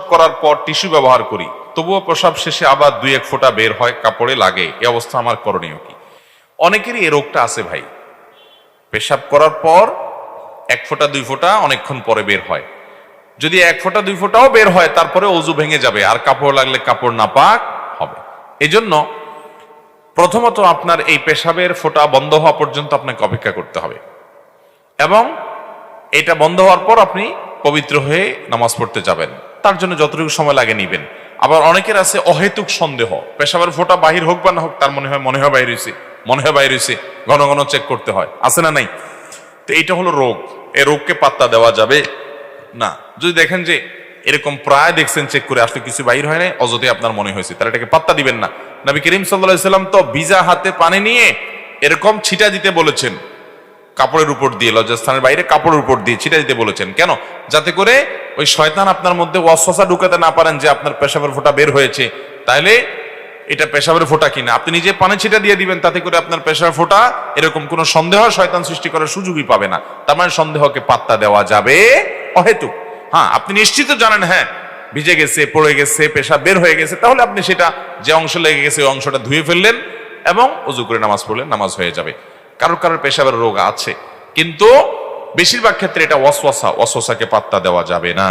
প্রসাব করার পর টিস্যু ব্যবহার করি। তবুও প্রসাব শেষে আবার দুই এক ফোঁটা বের হয়, কাপড়ে লাগে। এই অবস্থা আমার করণীয় কি? অনেকেরই এ রোগটা আছে ভাই। পেশাব করার পর এক ফোঁটা, দুই ফোঁটা অনেকক্ষণ পরে বের হয়। যদি এক ফোঁটা, দুই ফোঁটাও বের হয়, তারপরে অজু ভেঙে যাবে। আর কাপড় লাগলে কাপড় না পাক হবে। এজন্য প্রথমত আপনার এই পেশাবের ফোঁটা বন্ধ হওয়া পর্যন্ত আপনাকে অপেক্ষা করতে হবে। এবং এটা বন্ধ হওয়ার পর আপনি পবিত্র হয়ে নামাজ পড়তে যাবেন। তার জন্য যতটুকু সময় লাগে নিবেন। আবার অনেকের আছে অহেতুক সন্দেহ। পেশাবের ফোঁটা বাহির হোক বা না হোক, তার মনে হয় মনে হয় বাইর হয়েছে মনে হয় বাইর হয়েছে ঘন ঘন চেক করতে হয়। আছে না নাই? তো এইটা হলো রোগ। এই রোগকে পাত্তা দেওয়া যাবে না। যদি দেখেন যে এরকম প্রায় দেখছেন চেক করে, আসলে কিছু বাইর হয় নাই, অযথে আপনার মনে হয়েছে, তাহলে এটাকে পাত্তা দিবেন না। নবী করিম সাল্লাহ সাল্লাম তো ভিজা হাতে পানি নিয়ে এরকম ছিটা দিতে বলেছেন। কাপড়ের উপর দিয়ে, লজ্জাস্থানের বাইরে কাপড়ের উপর দিয়ে ছিটা দিতে বলেছেন। কেন? যাতে করে ওই শয়তান আপনার মধ্যে ওয়াসওয়াসা ঢুকাতে না পারেন যে আপনার পেশাবের ফোঁটা বের হয়েছে। তাহলে এটা পেশাবের ফোঁটা কিনা আপনি নিজে পানি ছিটা দিয়ে দিবেন, তাতে করে আপনার পেশাবের ফোঁটা এরকম কোনো সন্দেহ শয়তান সৃষ্টি করার সুযোগই পাবে না। তার মানে সন্দেহকে পাত্তা দেওয়া যাবে অহেতুক। হ্যাঁ আপনি নিশ্চিত জানেন হ্যাঁ ভিজে গেছে, পড়ে গেছে পেশা বের হয়ে গেছে, তাহলে আপনি সেটা যে অংশ লেগে গেছে, ওই অংশটা ধুয়ে ফেললেন এবং উজু করে নামাজ পড়লেন, নামাজ হয়ে যাবে। কারোর কারোর পেশাবের রোগ আছে। কিন্তু বেশিরভাগ ক্ষেত্রে এটা ওয়াসওয়াসা, ওয়াসওয়াসাকে পাত্তা দেওয়া যাবে না।